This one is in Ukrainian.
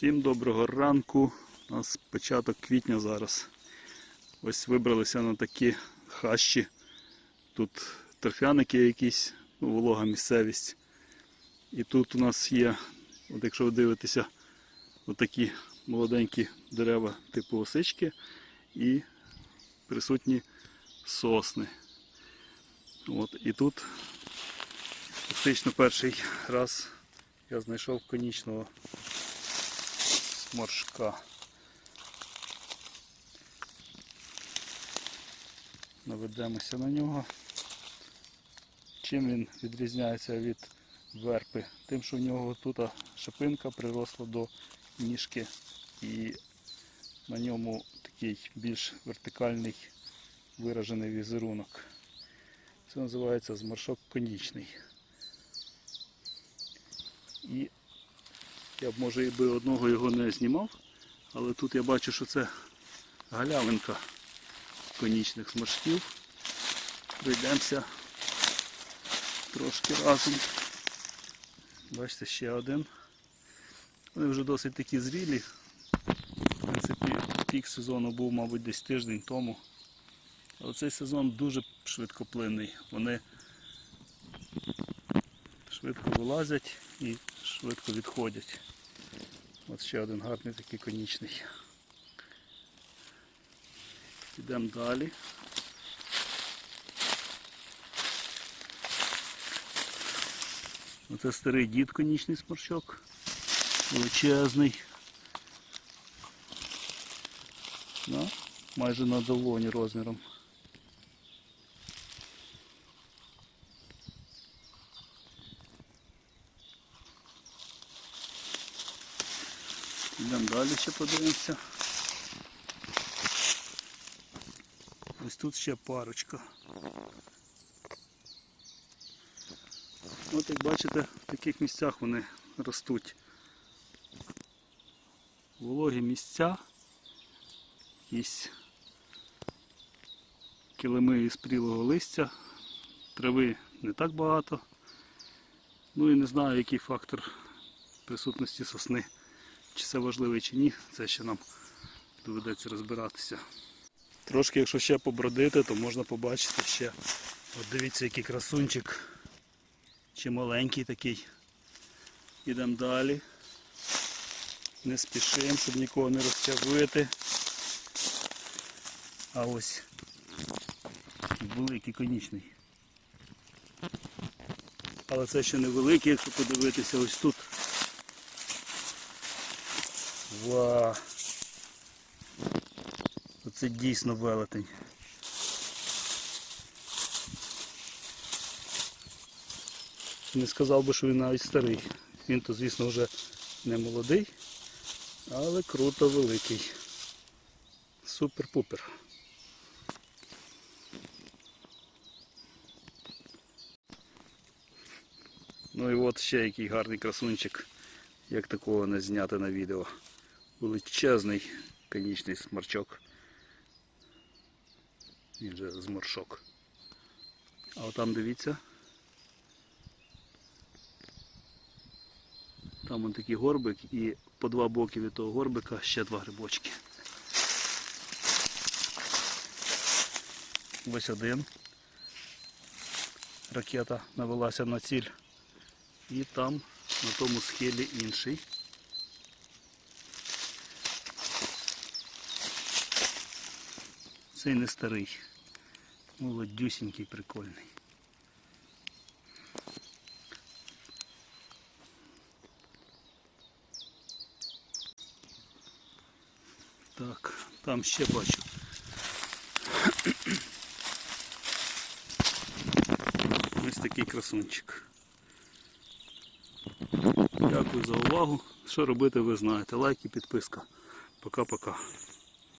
Всім доброго ранку. У нас початок квітня зараз. Ось вибралися на такі хащі. Тут торфяники якісь, ну, волога місцевість. І тут у нас є, от якщо ви дивитеся, отакі молоденькі дерева типу осички і присутні сосни. От, і тут фактично перший раз я знайшов конічного моршка. Наведемося на нього. Чим він відрізняється від верпи? Тим, що в нього тут шипинка приросла до ніжки і на ньому такий більш вертикальний виражений візерунок. Це називається зморшок конічний. І я б може і би одного його не знімав, але тут я бачу, що це галявинка конічних сморшків. Пройдемося трошки разом. Бачите, ще один. Вони вже досить такі зрілі. В принципі, пік сезону був, мабуть, десь тиждень тому. Але цей сезон дуже швидкоплинний. Вони швидко вилазять і швидко відходять. От ще один гарний такий конічний. Йдемо далі. Оце старий дід конічний сморщок. Величезний. Ну, майже на долоні розміром. Йдемо далі ще подивимося. Ось тут ще парочка. От як бачите, в таких місцях вони ростуть. Вологі місця, якісь килими із прілого листя, трави не так багато. Ну і не знаю, який фактор присутності сосни. Чи це важливий чи ні, це ще нам доведеться розбиратися. Трошки, якщо ще побродити, то можна побачити ще. От дивіться, який красунчик. Чи маленький такий. Ідемо далі. Не спішимо, щоб нікого не розчавити. А ось великий конічний. Але це ще не великий, якщо подивитися ось тут. Ва! Оце дійсно велетень. Не сказав би, що він навіть старий. Він то, звісно, вже не молодий, але круто великий. Супер-пупер. Ну і от ще який гарний красунчик, як такого не зняти на відео. Величезний конічний сморчок. Він же зморшок. А отам дивіться. Там он такий горбик і по два боки від того горбика ще два грибочки. Ось один. Ракета навелася на ціль. І там на тому схилі інший. Цей не старий. Молодюсінький, прикольний. Так, там ще бачу. Ось такий красунчик. Дякую за увагу. Що робити, ви знаєте. Лайк і підписка. Пока-пока.